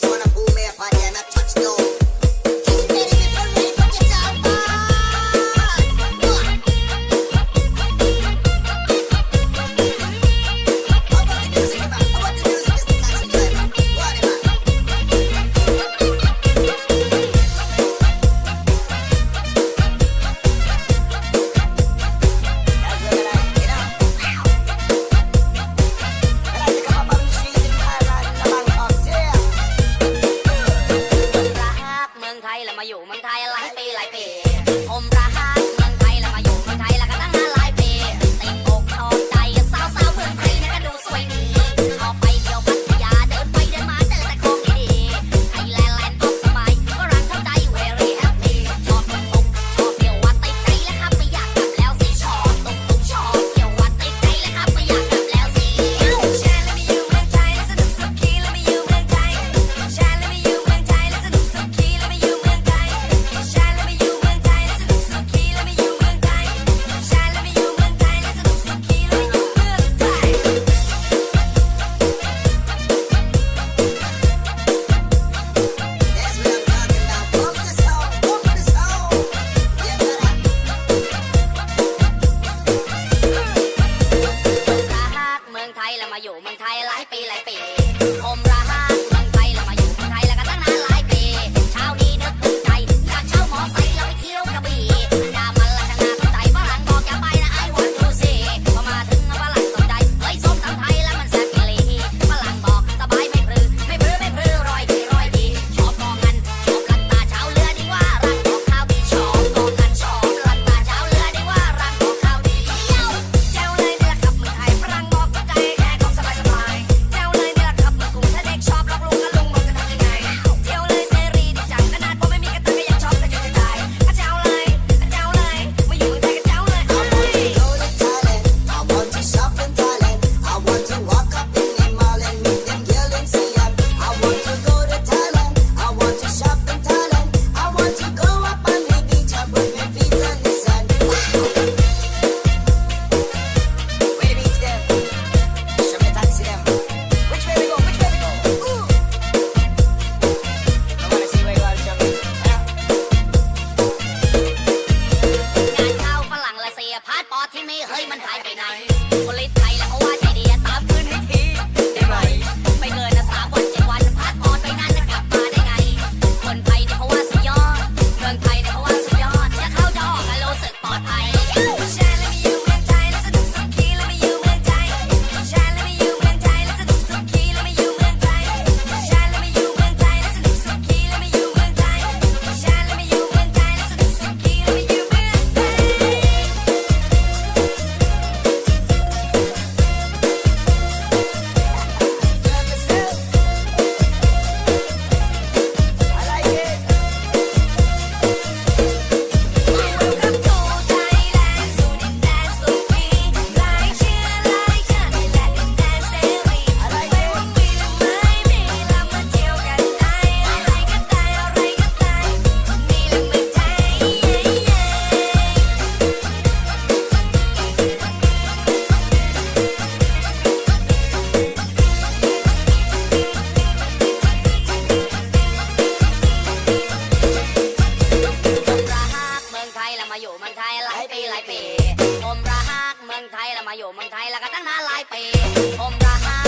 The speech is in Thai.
comes ายปีหลายปีผมรักเมืองไทยแล้วมาอยู่เมืองไทยแล้วก็ตั้งนานหลายปีผมรัก